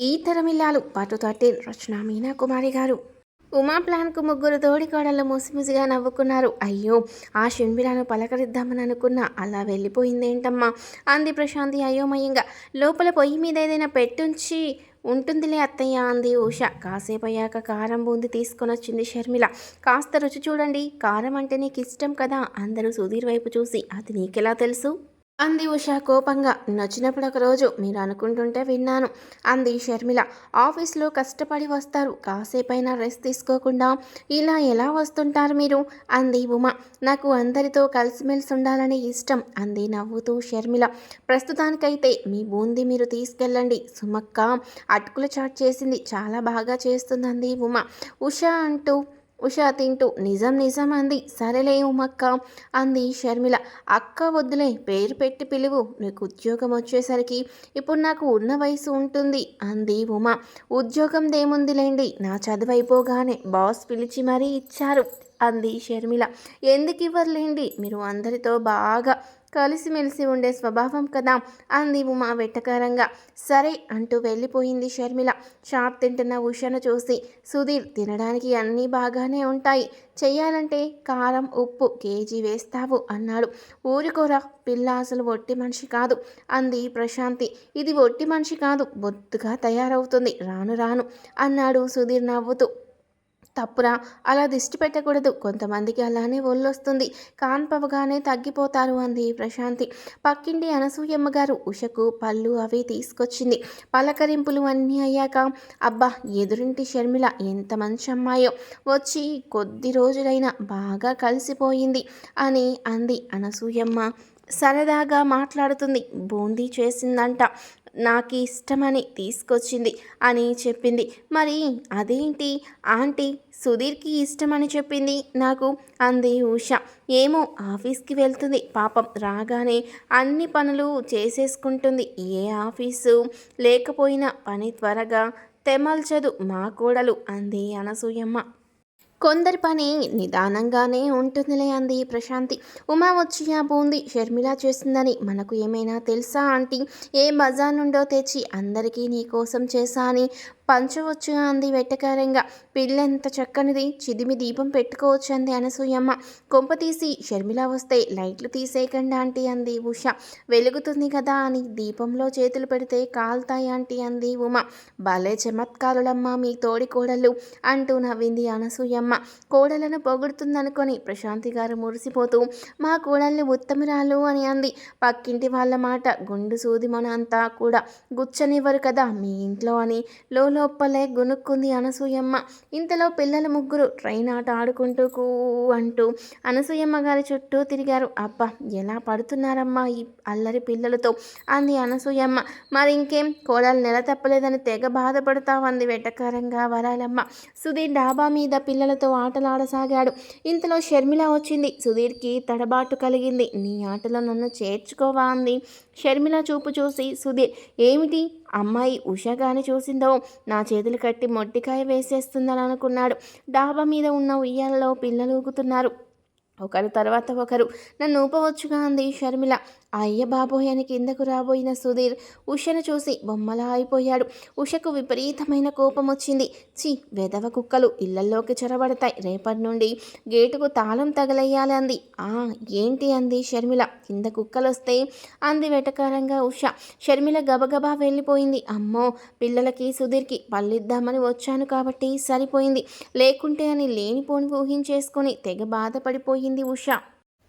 ఈ తరమిల్లాలు పాటు థర్టీన్ రచన మీనా కుమారి గారు. ఉమా ప్లాన్కు ముగ్గురు తోడికోడళ్ళు ముసిముసిగా నవ్వుకున్నారు. అయ్యో ఆ షిన్బిరాను పలకరిద్దామని అనుకున్నా అలా వెళ్ళిపోయిందేంటమ్మా? అంది ప్రశాంతి అయోమయంగా. లోపల పొయ్యి మీద ఏదైనా పెట్టుంచి ఉంటుందిలే అత్తయ్య అంది ఉష. కాసేపు అయ్యాక కారం బూంది తీసుకొని వచ్చింది షర్మిల. కాస్త రుచి చూడండి కారం అంటే నీకు ఇష్టం కదా? అందరూ సుధీర్ వైపు చూసి అది నీకెలా తెలుసు? అంది ఉష కోపంగా. నచ్చినప్పుడు ఒక రోజు మీరు అనుకుంటుంటే విన్నాను. అంది షర్మిల. ఆఫీస్లో కష్టపడి వస్తారు. కాసేపైనా రెస్ట్ తీసుకోకుండా ఇలా ఎలా వస్తుంటారు మీరు? అంది ఉమ. నాకు అందరితో కలిసిమెలిసి ఉండాలని ఇష్టం అంది నవ్వుతూ షర్మిల. ప్రస్తుతానికైతే మీ బూంది మీరు తీసుకెళ్ళండి. సుమక్క అటుకుల చాట్ చేసింది. చాలా బాగా చేస్తుందంది ఉమ. ఉష అంటూ ఉషా తింటూ నిజం నిజం అంది. సరేలే ఉమక్క అంది షర్మిల. అక్క వద్దులే పేరు పెట్టి పిలువు. నీకు ఉద్యోగం వచ్చేసరికి ఇప్పుడు నాకు ఉన్న వయసు ఉంటుంది అంది ఉమ. ఉద్యోగం దేముందిలేండి. నా చదువు అయిపోగానే బాస్ పిలిచి మరీ ఇచ్చారు అంది షర్మిల. ఎందుకు ఇవ్వర్లేండి? మీరు అందరితో బాగా కలిసిమెలిసి ఉండే స్వభావం కదా అంది ఉమా వెట్టకారంగా సరే అంటూ వెళ్ళిపోయింది షర్మిల. షాప్ తింటున్న ఉషను చూసి సుధీర్ తినడానికి అన్నీ బాగానే ఉంటాయి. చెయ్యాలంటే కారం ఉప్పు కేజీ వేస్తావు అన్నాడు. ఊరికోరా పిల్ల అసలు ఒట్టి మనిషి కాదు అంది ప్రశాంతి. ఇది ఒట్టి మనిషి కాదు బొత్తుగా తయారవుతుంది. రాను రాను అన్నాడు సుధీర్ నవ్వుతూ. తప్పురా అలా దిష్టి పెట్టకూడదు. కొంతమందికి అలానే ఒళ్ళొస్తుంది. కాన్పవగానే తగ్గిపోతారు అంది ప్రశాంతి. పక్కింటి అనసూయమ్మ గారు ఉషకు పళ్ళు అవి తీసుకొచ్చింది. పలకరింపులు అన్నీ అయ్యాక అబ్బా ఎదురింటి షర్మిల ఎంత మంచి అమ్మాయో. వచ్చి కొద్ది రోజులైనా బాగా కలిసిపోయింది అని అంది అనసూయమ్మ. సరదాగా మాట్లాడుతుంది. బూందీ చేసిందంట. నాకు ఇష్టమని తీసుకొచ్చింది అని చెప్పింది. మరి అదేంటి? ఆంటీ సుధీర్కి ఇష్టమని చెప్పింది నాకు? అంది ఉష. ఏమో ఆఫీస్కి వెళ్తుంది. పాపం రాగానే అన్ని పనులు చేసేసుకుంటుంది. ఏ ఆఫీసు? లేకపోయినా పని త్వరగా తెమల్చదు మా కోడలు అంది అనసూయమ్మ. కొందరి పని నిదానంగానే ఉంటుందిలే అంది ప్రశాంతి. ఉమా వచ్చి ఆ బూంది షర్మిల చేసిందని మనకు ఏమైనా తెలుసా ఆంటీ? ఏ బజార్ నుండో తెచ్చి అందరికీ నీ కోసం చేశా అని పంచవచ్చు అంది వెట్టకారంగా పిల్లెంత చక్కనిది చిదిమి దీపం పెట్టుకోవచ్చు అంది అనసూయమ్మ. కొంప తీసి షర్మిల వస్తే లైట్లు తీసేయకండి ఆంటీ అంది ఉష. వెలుగుతుంది కదా అని దీపంలో చేతులు పెడితే కాలుతాయి ఆంటీ అంది ఉమ. భలే చమత్కారులమ్మ మీ తోడి కోడలు అంటూ నవ్వింది అనసూయమ్మ. కోడలను పొగుడుతుందనుకొని ప్రశాంతి గారు మురిసిపోతూ మా కోడల్ని ఉత్తమరాలు అని అంది. పక్కింటి వాళ్ళ మాట గుండు సూది మన అంతా కూడా. గుచ్చనివ్వరు కదా మీ ఇంట్లో అని లోపలే గునుక్కుంది అనసూయమ్మ. ఇంతలో పిల్లల ముగ్గురు ట్రైన్ ఆట ఆడుకుంటూ కూ అంటూ అనసూయమ్మ గారి చుట్టూ తిరిగారు. అబ్బా ఎలా పడుతున్నారమ్మా ఈ అల్లరి పిల్లలతో అంది అనసూయమ్మ. మరి ఇంకేం కోడలు నెల తప్పలేదని తెగ బాధపడతావు అంది వెటకారంగా వరాలమ్మ. సుధీర్ డాబా మీద పిల్లలతో ఆటలాడసాగాడు. ఇంతలో షర్మిల వచ్చింది. సుధీర్కి తడబాటు కలిగింది. నీ ఆటలో నన్ను చేర్చుకోవా అంది. షర్మిల చూపు చూసి సుధీర్ ఏమిటి? అమ్మాయి ఉషగాని చూసిందో? నా చేతులు కట్టి మొట్టికాయ వేసేస్తుందని అనుకున్నాడు డాబా మీద ఉన్న ఉయ్యాలలో పిల్లలు ఊగుతున్నారు. ఒకరు తర్వాత ఒకరు నన్ను ఊపవచ్చుగా అంది షర్మిల. అయ్య బాబోయ్ అని కిందకు రాబోయిన సుధీర్ ఉషను చూసి బొమ్మలా అయిపోయాడు. ఉషకు విపరీతమైన కోపం వచ్చింది. చి వెదవ కుక్కలు ఇళ్ళలోకి చొరబడతాయి. రేపటి నుండి గేటుకు తాళం తగలయ్యాలి అంది. ఆ ఏంటి అంది షర్మిల. కింద కుక్కలు వస్తే అంది వెటకారంగా ఉష. షర్మిల గబగబా వెళ్ళిపోయింది. అమ్మో పిల్లలకి సుధీర్కి పళ్ళిద్దామని వచ్చాను కాబట్టి సరిపోయింది. లేకుంటే అని లేనిపోని ఊహించేసుకొని తెగ బాధపడిపోయి బాధపడిపోయింది ఉష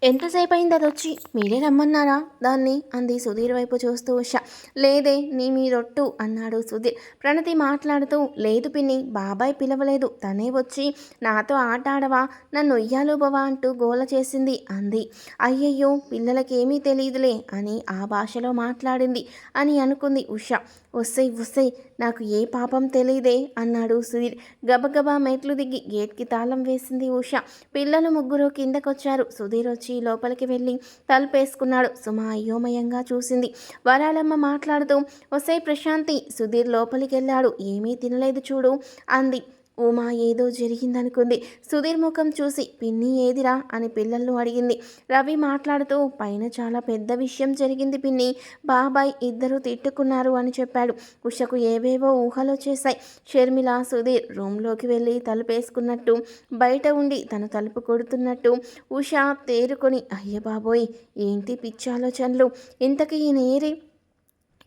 ఎంతసేపు అయింది అది వచ్చి మీరే రమ్మన్నారా? దాన్ని అంది సుధీర్ వైపు చూస్తూ ఉష. లేదే నీ మీరొట్టు అన్నాడు సుధీర్. ప్రణతి మాట్లాడుతూ లేదు పిన్ని బాబాయ్ పిలవలేదు. తనే వచ్చి నాతో ఆట ఆడవా నన్ను ఉయ్యాలుబవా అంటూ గోల చేసింది అంది. అయ్యయ్యో పిల్లలకేమీ తెలియదులే అని ఆ భాషలో మాట్లాడింది అని అనుకుంది ఉష. వస్తాయి వస్తాయి నాకు ఏ పాపం తెలియదే అన్నాడు సుధీర్. గబగబా మెట్లు దిగి గేట్కి తాళం వేసింది ఉష. పిల్లలు ముగ్గురు కిందకొచ్చారు. సుధీర్ వచ్చి లోపలికి వెళ్ళి తలుపేసుకున్నాడు. సుమ అయోమయంగా చూసింది. వరాలమ్మ మాట్లాడుతూ వసై ప్రశాంతి సుధీర్ లోపలికి వెళ్ళాడు. ఏమీ తినలేదు చూడు అంది. ఉమా ఏదో జరిగిందనుకుంది. సుధీర్ ముఖం చూసి పిన్ని ఏదిరా? అని పిల్లలు అడిగింది. రవి మాట్లాడుతూ పైన చాలా పెద్ద విషయం జరిగింది పిన్ని. బాబాయ్ ఇద్దరు తిట్టుకున్నారు అని చెప్పాడు. ఉషకు ఏవేవో ఊహలు వచ్చేసాయి షర్మిల సుధీర్ రూమ్లోకి వెళ్ళి తలుపేసుకున్నట్టు బయట ఉండి తను తలుపు కొడుతున్నట్టు ఉష తేరుకొని అయ్య బాబోయ్ ఏంటి పిచ్చాలోచనలు ఇంతకీ ఈయన నేరి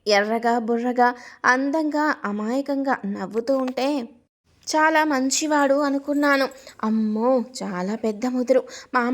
ఎర్రగా బుర్రగా అందంగా అమాయకంగా నవ్వుతూ ఉంటే చాలా మంచివాడు అనుకున్నాను. అమ్మో చాలా పెద్ద ముదురు. మా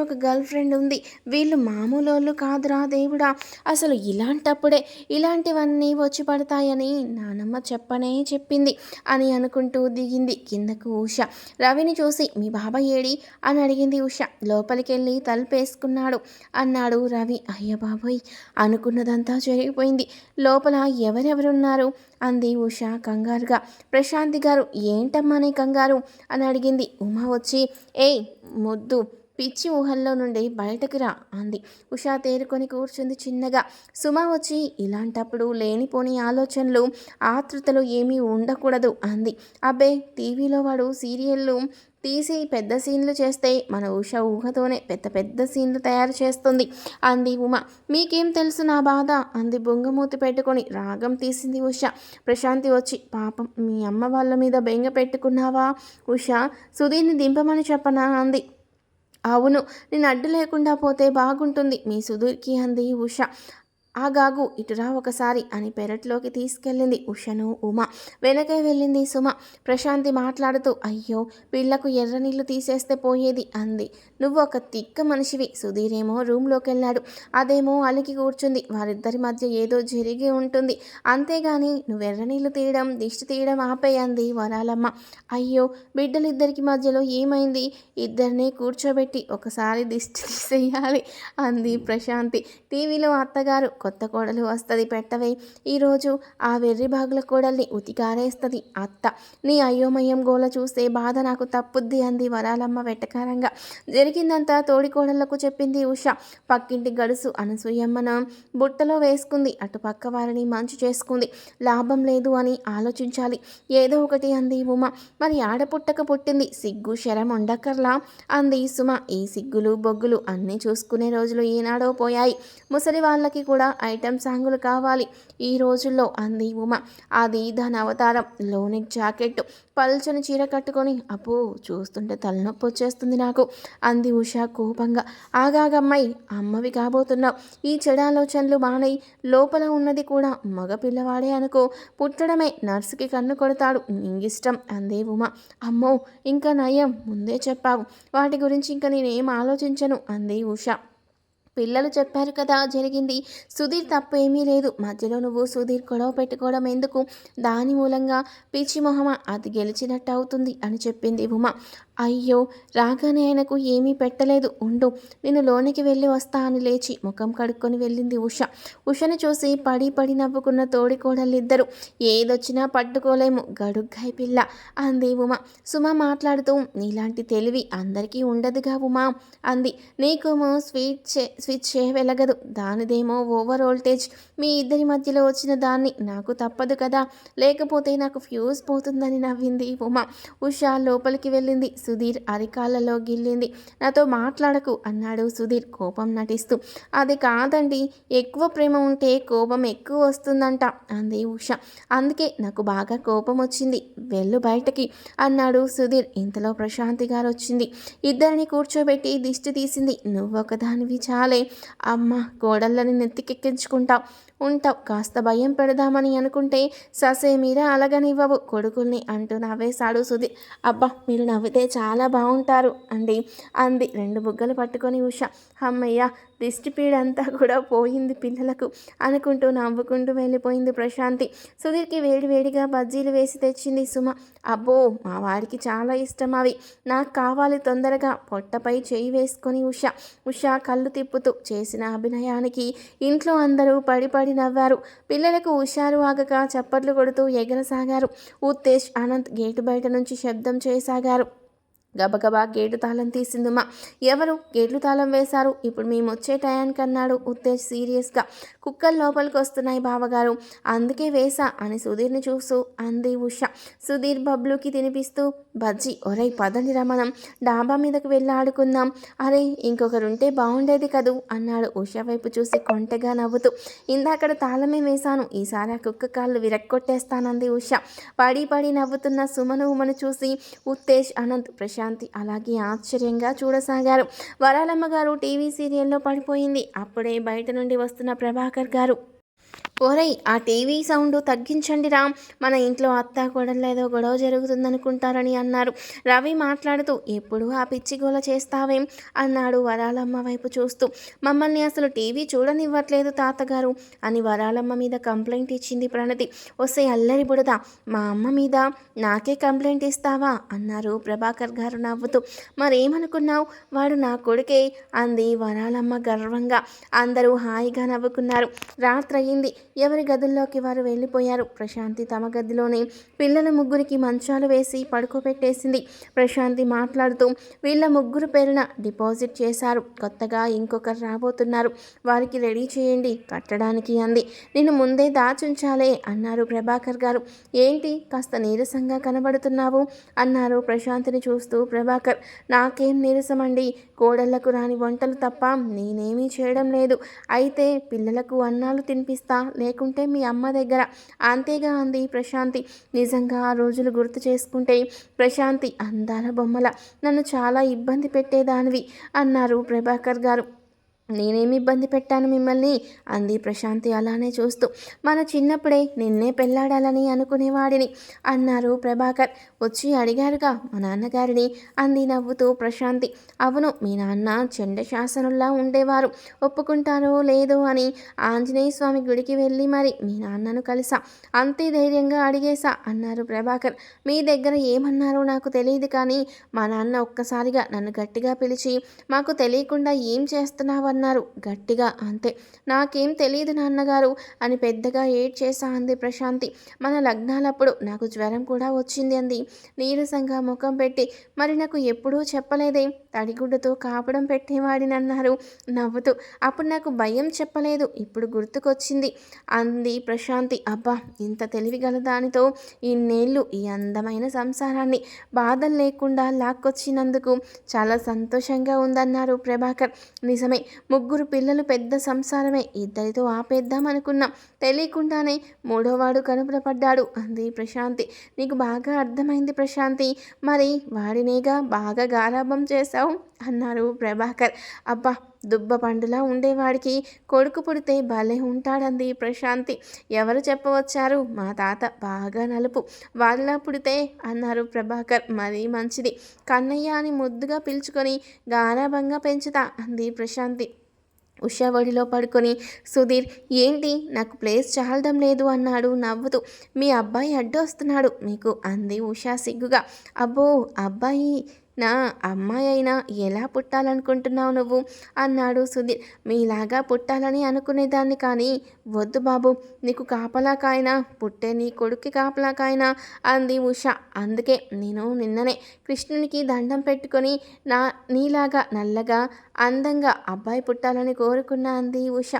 ఒక గర్ల్ ఫ్రెండ్ ఉంది. వీళ్ళు మామూలు కాదురా దేవుడా. అసలు ఇలాంటప్పుడే ఇలాంటివన్నీ వచ్చి పడతాయని నానమ్మ చెప్పనే చెప్పింది అని అనుకుంటూ దిగింది కిందకు ఉష. రవిని చూసి మీ బాబాయ్ ఏడి? అని అడిగింది ఉష. లోపలికి వెళ్ళి తలుపేసుకున్నాడు. అన్నాడు రవి. అయ్య బాబోయ్ అనుకున్నదంతా జరిగిపోయింది. లోపల ఎవరెవరున్నారు? అంది ఉష కంగారుగా. ప్రశాంతి గారు ఏ ఏంటమ్మా నీ కంగారు? అని అడిగింది. ఉమా వచ్చి ఏయ్ ముద్దు. పిచ్చి ఊహల్లో నుండి బయటకు రా అంది. ఉషా తేరుకొని కూర్చుంది చిన్నగా. సుమ వచ్చి ఇలాంటప్పుడు లేనిపోని ఆలోచనలు ఆతృతలు ఏమీ ఉండకూడదు అంది. అబ్బే టీవీలో వాడు సీరియళ్ళు తీసి పెద్ద సీన్లు చేస్తే మన ఉష ఊహతోనే పెద్ద పెద్ద సీన్లు తయారు చేస్తుంది అంది ఉమ. మీకేం తెలుసు నా బాధ? అంది బొంగమూతి పెట్టుకొని. రాగం తీసింది ఉష. ప్రశాంతి వచ్చి పాపం మీ అమ్మ వాళ్ళ మీద బెంగ పెట్టుకున్నావా ఉష? సుధీర్ని దింపమని చెప్పనా? అంది. అవును నేను అడ్డు లేకుండా పోతే బాగుంటుంది. మీ సుధీర్కి అంది ఉష. ఆగాగు ఇటురా ఒకసారి అని పెరట్లోకి తీసుకెళ్ళింది ఉషను ఉమ. వెనకే వెళ్ళింది సుమ. ప్రశాంతి మాట్లాడుతూ అయ్యో పిల్లకు ఎర్ర నీళ్ళు తీసేస్తే పోయేది అంది. నువ్వు ఒక తిక్క మనిషివి. సుధీరేమో రూమ్లోకి వెళ్ళాడు అదేమో అలికి కూర్చుంది. వారిద్దరి మధ్య ఏదో జరిగి ఉంటుంది. అంతేగాని నువ్వు ఎర్ర నీళ్ళు తీయడం దిష్టి తీయడం ఆపేయంది వరాలమ్మ. అయ్యో బిడ్డలిద్దరికి మధ్యలో ఏమైంది? ఇద్దరిని కూర్చోబెట్టి ఒకసారి దిష్టి తీసేయాలి అంది ప్రశాంతి. టీవీలో అత్తగారు కొత్త కోడలు వస్తుంది పెట్టవే. ఈరోజు ఆ వెర్రి బాగుల కోడల్ని ఉతికారేస్తుంది అత్త. నీ అయోమయం గోల చూస్తే బాధ నాకు తప్పుద్ది అంది వరాలమ్మ వెటకారంగా. జరిగిందంతా తోడి కోడళ్ళకు చెప్పింది ఉష. పక్కింటి గడుసు అనసూయమ్మను బుట్టలో వేసుకుంది. అటు పక్క వారిని మంచు చేసుకుంది. లాభం లేదు అని ఆలోచించాలి. ఏదో ఒకటి అంది ఉమ. మరి ఆడపుట్టక పుట్టింది సిగ్గు శరం ఉండక్కర్లా? అంది సుమ. ఈ సిగ్గులు బొగ్గులు అన్నీ చూసుకునే రోజులు ఈనాడో పోయాయి. ముసలి వాళ్ళకి కూడా ఐటెం సాంగులు కావాలి. ఈ రోజుల్లో అంది ఉమ. అది దాని అవతారం. లోనిక్ జాకెట్ పల్చని చీర కట్టుకొని అప్పు చూస్తుంటే తలనొప్పి వచ్చేస్తుంది నాకు. అంది ఉష కోపంగా. ఆగాగమ్మాయి అమ్మవి కాబోతున్నావు. ఈ చెడాలోచనలు మానై లోపల ఉన్నది కూడా మగ పిల్లవాడే అనుకో. పుట్టడమే నర్సుకి కన్ను కొడతాడు. ఇంగిష్టం అందే ఉమ. అమ్మో ఇంకా నయం. ముందే చెప్పావు. వాటి గురించి ఇంకా నేనేం ఆలోచించను అంది ఉష. పిల్లలు చెప్పారు కదా జరిగింది. సుధీర్ తప్పు ఏమీ లేదు. మధ్యలో నువ్వు సుధీర్ గొడవ పెట్టుకోవడం ఎందుకు? దాని మూలంగా పిచ్చి మొహమ అది గెలిచినట్టు అవుతుంది అని చెప్పింది ఉమ. అయ్యో రాగానే ఆయనకు ఏమీ పెట్టలేదు. ఉండు నేను లోనికి వెళ్ళి వస్తా అని లేచి ముఖం కడుక్కొని వెళ్ళింది ఉష. ఉషను చూసి పడి పడి నవ్వుకున్న తోడి కోడలిద్దరు ఏదొచ్చినా పట్టుకోలేము గడుగ్గాయి పిల్ల అంది ఉమ. సుమ మాట్లాడుతూ నీలాంటి తెలివి అందరికీ ఉండదుగా ఉమా అంది. నీకేమో స్వీట్ చే స్విచ్ చే వెలగదు దానిదేమో ఓవర్ వోల్టేజ్. మీ ఇద్దరి మధ్యలో వచ్చిన దాన్ని నాకు తప్పదు కదా లేకపోతే నాకు ఫ్యూజ్ పోతుందని నవ్వింది ఉమ. ఉష లోపలికి వెళ్ళింది సుధీర్ అరికాళ్ళలో గిల్లింది. నాతో మాట్లాడకు అన్నాడు సుధీర్ కోపం నటిస్తూ. అది కాదండి ఎక్కువ ప్రేమ ఉంటే కోపం ఎక్కువ వస్తుందంట అంది ఉష. అందుకే నాకు బాగా కోపం వచ్చింది వెళ్ళు బయటకి అన్నాడు సుధీర్. ఇంతలో ప్రశాంతి గారు వచ్చింది. ఇద్దరిని కూర్చోబెట్టి దిష్టి తీసింది. నువ్వొకదానివి చాలే అమ్మ కోడళ్ళని నెత్తికెక్కించుకుంటావు. ఉంటావు. కాస్త భయం పెడదామని అనుకుంటే ససే మీద అలగనివ్వవు. కొడుకుల్ని అంటూ నవ్వేశాడు సుధీర్. అబ్బా మీరు నవ్వితే చాలా బాగుంటారు అండి అంది. రెండు బుగ్గలు పట్టుకొని ఉష. అమ్మయ్య దిష్టిపీడంతా కూడా పోయింది పిల్లలకు అనుకుంటూ నవ్వుకుంటూ వెళ్ళిపోయింది ప్రశాంతి. సుధీర్కి వేడి వేడిగా బజ్జీలు వేసి తెచ్చింది సుమ. అబ్బో మా వాడికి చాలా ఇష్టం అవి. నాకు కావాలి తొందరగా. పొట్టపై చేయి వేసుకొని ఉష. ఉష కళ్ళు తిప్పుతూ చేసిన అభినయానికి ఇంట్లో అందరూ పడి పడి నవ్వారు. పిల్లలకు హుషారు ఆగక చప్పట్లు కొడుతూ ఎగరసాగారు. ఉత్తేజ్ అనంత్ గేటు బయట నుంచి శబ్దం చేయసాగారు. గబగబా గేటు తాళం తీసిందుమా ఎవరు? గేట్లు తాళం వేశారు. ఇప్పుడు మేము వచ్చే టయానికి అన్నాడు ఉత్తేజ్ సీరియస్గా. కుక్కలు లోపలికి వస్తున్నాయి బావగారు. అందుకే వేసా అని సుధీర్ని చూస్తూ అంది ఉష. సుధీర్ బబ్లుకి తినిపిస్తూ బజ్జి. ఒరే పదండి రమణం డాబా మీదకు వెళ్ళి ఆడుకుందాం. అరే ఇంకొకరుంటే బాగుండేది కదూ అన్నాడు ఉష వైపు చూసి కొంటగా నవ్వుతూ. ఇందాకడ తాళమే వేశాను. ఈసారి ఆ కుక్క కాళ్ళు విరక్కొట్టేస్తానంది ఉష. పడి పడి నవ్వుతున్న సుమను ఉమను చూసి ఉత్తేజ్ అనంత్ ప్రశాంతి అలాగే ఆశ్చర్యంగా చూడసాగారు. వరాలమ్మ గారు టీవీ సీరియల్లో పడిపోయింది. అప్పుడే బయట నుండి వస్తున్న ప్రభాకర్ గారు. ఓరై ఆ టీవీ సౌండ్ తగ్గించండి రా మన ఇంట్లో అత్త కొడలేదో గొడవ జరుగుతుందనుకుంటారని అన్నారు. రవి మాట్లాడుతూ ఎప్పుడు ఆ పిచ్చి గోల చేస్తావేం? అన్నాడు వరాలమ్మ వైపు చూస్తూ. మమ్మల్ని అసలు టీవీ చూడనివ్వట్లేదు తాతగారు అని వరాలమ్మ మీద కంప్లైంట్ ఇచ్చింది ప్రణతి. వస్తే అల్లరి బుడద మా అమ్మ మీద నాకే కంప్లైంట్ ఇస్తావా? అన్నారు ప్రభాకర్ గారు నవ్వుతూ. మరేమనుకున్నావు? వాడు నా కొడుకే అంది వరాలమ్మ గర్వంగా. అందరూ హాయిగా నవ్వుకున్నారు. రాత్రయింది. ఎవరి గదుల్లోకి వారు వెళ్ళిపోయారు. ప్రశాంతి తమ గదిలోనే పిల్లల ముగ్గురికి మంచాలు వేసి పడుకోబెట్టేసింది. ప్రశాంతి మాట్లాడుతూ వీళ్ళ ముగ్గురు పేరున డిపాజిట్ చేశారు. కొత్తగా ఇంకొకరు రాబోతున్నారు. వారికి రెడీ చేయండి కట్టడానికి అంది. నేను ముందే దాచుంచాలే అన్నారు ప్రభాకర్ గారు. ఏంటి? కాస్త నీరసంగా కనబడుతున్నావు? అన్నారు ప్రశాంతిని చూస్తూ ప్రభాకర్. నాకేం నీరసమండి. కోడళ్ళకు రాని వంటలు తప్ప నేనేమీ చేయడం లేదు. అయితే పిల్లలకు అన్నాలు తినిపిస్తా. లేకుంటే మీ అమ్మ దగ్గర అంతేగా అంది ప్రశాంతి. నిజంగా ఆ రోజులు గుర్తు చేసుకుంటే ప్రశాంతి అందాల బొమ్మల నన్ను చాలా ఇబ్బంది పెట్టేదానివి అన్నారు ప్రభాకర్ గారు. నేనేమి ఇబ్బంది పెట్టాను మిమ్మల్ని? అంది ప్రశాంతి అలానే చూస్తూ. మన చిన్నప్పుడే నిన్నే పెళ్ళాడాలని అనుకునేవాడిని అన్నారు ప్రభాకర్. వచ్చి అడిగారుగా మా నాన్నగారిని అంది నవ్వుతూ ప్రశాంతి. అవును మీ నాన్న చెండ శాసనుల్లా ఉండేవారు. ఒప్పుకుంటారో లేదో అని ఆంజనేయ స్వామి గుడికి వెళ్ళి మరి మీ నాన్నను కలిసా? అంతే ధైర్యంగా అడిగేశా అన్నారు ప్రభాకర్. మీ దగ్గర ఏమన్నారో నాకు తెలియదు కానీ మా నాన్న ఒక్కసారిగా నన్ను గట్టిగా పిలిచి మాకు తెలియకుండా ఏం చేస్తున్నావు అన్నారు. గట్టిగా అంతే. నాకేం తెలియదు నాన్నగారు అని పెద్దగా ఏడ్ చేసా అంది ప్రశాంతి. మన లగ్నాలప్పుడు నాకు జ్వరం కూడా వచ్చింది అంది. నీరసంగా ముఖం పెట్టి మరి నాకు ఎప్పుడూ చెప్పలేదే. తడిగుడ్డతో కాపడం పెట్టేవాడినన్నారు నవ్వుతూ అప్పుడు నాకు భయం చెప్పలేదు. ఇప్పుడు గుర్తుకొచ్చింది అంది ప్రశాంతి. అబ్బా ఇంత తెలివిగల దానితో ఇన్నేళ్ళు ఈ అందమైన సంసారాన్ని బాధలు లేకుండా లాక్కొచ్చినందుకు చాలా సంతోషంగా ఉందన్నారు ప్రభాకర్. నిజమే ముగ్గురు పిల్లలు పెద్ద సంసారమే. ఇద్దరితో ఆపేద్దాం అనుకున్నాం. తెలియకుండానే మూడోవాడు కనుపడపడ్డాడు అంది ప్రశాంతి. నీకు బాగా అర్థమైంది ప్రశాంతి. మరి వాడినేగా బాగా గారాభం చేశావు? అన్నారు ప్రభాకర్. అబ్బా దుబ్బ పండులా ఉండేవాడికి కొడుకు పుడితే భలే ఉంటాడంది ప్రశాంతి. ఎవరు చెప్పవచ్చారు? మా తాత బాగా నలుపు. వాళ్ళ పుడితే అన్నారు ప్రభాకర్. మరీ మంచిది. కన్నయ్య అని ముద్దుగా పిలుచుకొని గారాభంగా పెంచుతా అంది ప్రశాంతి. ఉషా ఒడిలో పడుకొని సుధీర్ ఏంటి? నాకు ప్లేస్ చాలడం లేదు అన్నాడు. నవ్వుతూ మీ అబ్బాయి అడ్డు వస్తున్నాడు. మీకు అంది ఉషా సిగ్గుగా. అబ్బో అబ్బాయి నా అమ్మాయి అయినా ఎలా పుట్టాలనుకుంటున్నావు నువ్వు? అన్నాడు సుధీర్. మీలాగా పుట్టాలని అనుకునేదాన్ని కానీ వద్దు బాబు. నీకు కాపలాకాయనా? పుట్టే నీ కొడుక్కి కాపలాకాయనా? అంది ఉష. అందుకే నేను నిన్ననే కృష్ణునికి దండం పెట్టుకొని నా నీలాగా నల్లగా అందంగా అబ్బాయి పుట్టాలని కోరుకున్నా అంది ఉష.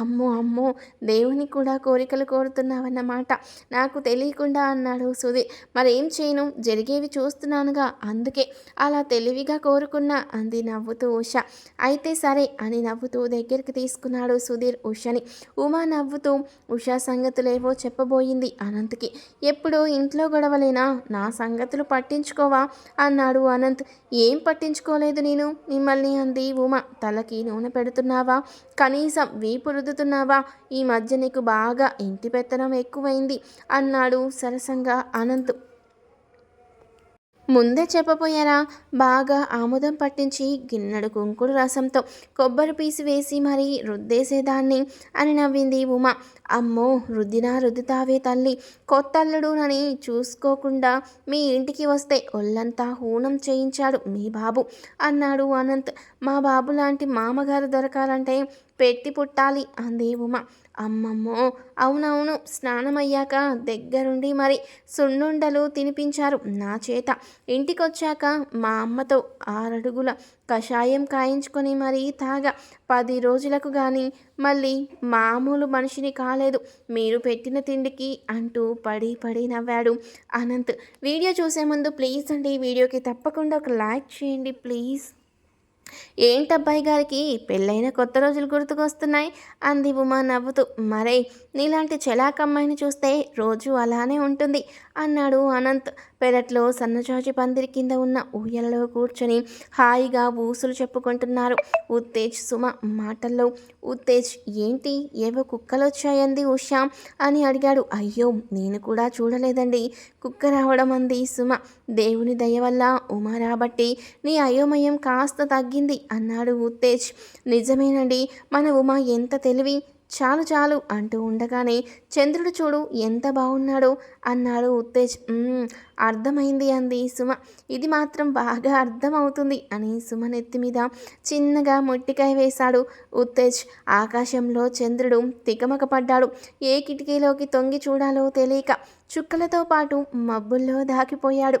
అమ్మో అమ్మో దేవుని కూడా కోరికలు కోరుతున్నావన్నమాట. నాకు తెలియకుండా అన్నాడు సుధీర్. మరేం చేయను? జరిగేవి చూస్తున్నానుగా. అందుకే అలా తెలివిగా కోరుకున్నా అంది నవ్వుతూ ఉష. అయితే సరే అని నవ్వుతూ దగ్గరికి తీసుకున్నాడు సుధీర్ ఉషని. ఉమా నవ్వుతూ ఉషా సంగతులేవో చెప్పబోయింది అనంత్కి. ఎప్పుడూ ఇంట్లో గొడవలేనా? నా సంగతులు పట్టించుకోవా? అన్నాడు అనంత్. ఏం పట్టించుకోలేదు నేను? మిమ్మల్ని అంది ఉమా తలకి నూనె పెడుతున్నావా? కనీసం వీపు రుద్దుతున్నావా? ఈ మధ్య నీకు బాగా ఇంటి పెత్తనం ఎక్కువైంది అన్నాడు సరసంగా అనంత్. ముందే చెప్పపోయారా బాగా ఆముదం పట్టించి గిన్నెడు కుంకుడు రసంతో కొబ్బరి పీసు వేసి మరీ రుద్దేసేదాన్ని అని నవ్వింది ఉమ. అమ్మో రుద్దినా రుద్దుతావే తల్లి. కొత్తల్లుడునని చూసుకోకుండా మీ ఇంటికి వస్తే ఒళ్ళంతా హూనం చేయించాడు మీ బాబు అన్నాడు అనంత్. మా బాబు లాంటి మామగారు దొరకాలంటే పెట్టి పుట్టాలి అంది ఉమ. అమ్మమ్మో అవునవును. స్నానమయ్యాక దగ్గరుండి మరి సున్నుండలు తినిపించారు నా చేత. ఇంటికొచ్చాక మా అమ్మతో ఆరడుగుల కషాయం కాయించుకొని మరీ తాగా. పది రోజులకు కానీ మళ్ళీ మామూలు మనిషిని కాలేదు. మీరు పెట్టిన తిండికి అంటూ పడి పడి నవ్వాడు అనంత్. వీడియో చూసే ముందు ప్లీజ్ అండి వీడియోకి తప్పకుండా ఒక లైక్ చేయండి ప్లీజ్. ఏంటబ్బాయి గారికి పెళ్ళైన కొత్త రోజులు గుర్తుకొస్తున్నాయి? అంది ఉమా నవ్వుతూ. మరే నీలాంటి చెలాకమ్మాయిని చూస్తే రోజు అలానే ఉంటుంది. అన్నాడు అనంత్. పెరట్లో సన్నజాజి పందిరి కింద ఉన్న ఊయలలో కూర్చొని హాయిగా ఊసులు చెప్పుకుంటున్నారు. ఉత్తేజ్ సుమ మాటల్లో ఉత్తేజ్ ఏంటి? ఏవో కుక్కలు వచ్చాయంది ఉషా అని అడిగాడు. అయ్యో నేను కూడా చూడలేదండి. కుక్క రావడం అంది సుమ. దేవుని దయ వల్ల ఉమ రాబట్టి నీ అయోమయం కాస్త తగ్గింది అన్నాడు ఉత్తేజ్. నిజమేనండి. మన ఉమ ఎంత తెలివి? చాలు చాలు అంటూ ఉండగానే చంద్రుడు చూడు ఎంత బాగున్నాడో అన్నాడు ఉత్తేజ్. అర్థమైంది అంది సుమ. ఇది మాత్రం బాగా అర్థమవుతుంది అని సుమ నెత్తి మీద చిన్నగా ముట్టికాయ వేశాడు ఉత్తేజ్. ఆకాశంలో చంద్రుడు తికమక పడ్డాడు. ఏ కిటికీలోకి తొంగి చూడాలో తెలియక చుక్కలతో పాటు మబ్బుల్లో దాకిపోయాడు.